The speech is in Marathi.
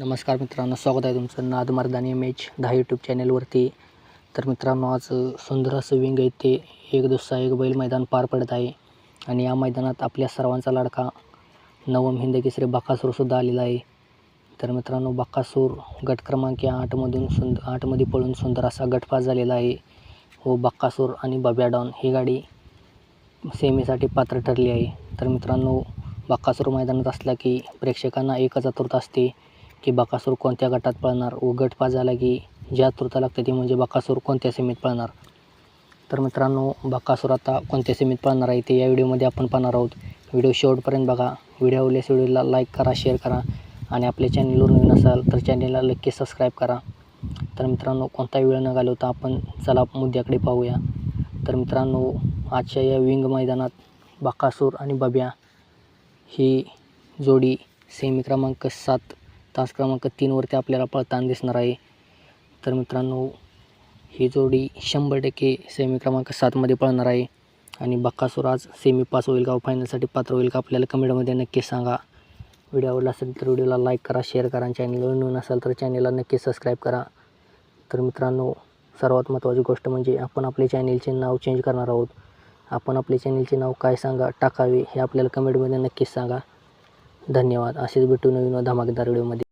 नमस्कार मित्रांनो स्वागत आहे तुमचं नाद मर्दानी मॅच दहा यूट्यूब चॅनेलवरती तर मित्रांनो आज सुंदर असं विंग येथे एक दुसरा एक बैल मैदान पार पडत आहे. आणि या मैदानात आपल्या सर्वांचा लाडका नवम हिंद केसरी बकासूरसुद्धा आलेला आहे. तर मित्रांनो बकासूर गट क्रमांक या आठमधून सुंद आठमध्ये पळून सुंदर असा गटपास झालेला आहे. हो, व बक्कासूर आणि बब्या डॉन ही गाडी सेमीसाठी पात्र ठरली आहे. तर मित्रांनो बक्कासूर मैदानात असला की प्रेक्षकांना एकच आतुरता असते. की बकासूर कोणत्या गटात पळणार? व गट पास झाला की जी तृता लागते ती म्हणजे बकासूर कोणत्या सीमेत पळणार? तर मित्रांनो बकासूर आता कोणत्या सीमेत पळणार आहे ते या व्हिडिओमध्ये आपण पाहणार आहोत. व्हिडिओ शेवटपर्यंत बघा. व्हिडिओ आवडल्यास व्हिडिओला लाईक करा शेअर करा आणि आपल्या चॅनलवर नवीन असाल तर चॅनलला नक्की सबस्क्राईब करा. तर मित्रांनो कोणताही वेळ न घालवता आपण चला मुद्द्याकडे पाहूया. तर मित्रांनो आजच्या या विंग मैदानात बकासूर आणि बब्या ही जोडी सेमी क्रमांक सात तास क्रमांक तीनवरती आपल्याला पळताना दिसणार आहे. तर मित्रांनो ही जोडी शंभर टक्के सेमी क्रमांक सातमध्ये पळणार आहे. आणि बक्कासूर आज सेमी पास होईल का फायनलसाठी पात्र होईल का आपल्याला कमेंटमध्ये नक्की सांगा. व्हिडिओ आवडला असेल तर व्हिडिओला लाईक करा शेअर करा आणि चॅनलवर नवीन असाल तर चॅनलला नक्की सबस्क्राईब करा. तर मित्रांनो सर्वात महत्त्वाची गोष्ट म्हणजे आपण आपले चॅनेलचे नाव चेंज करणार आहोत. आपण आपल्या चॅनेलचे नाव काय सांगा टाकावे हे आपल्याला कमेंटमध्ये नक्कीच सांगा. धन्यवाद. असेच भेटू नवीन धमाकेदार व्हिडिओमध्ये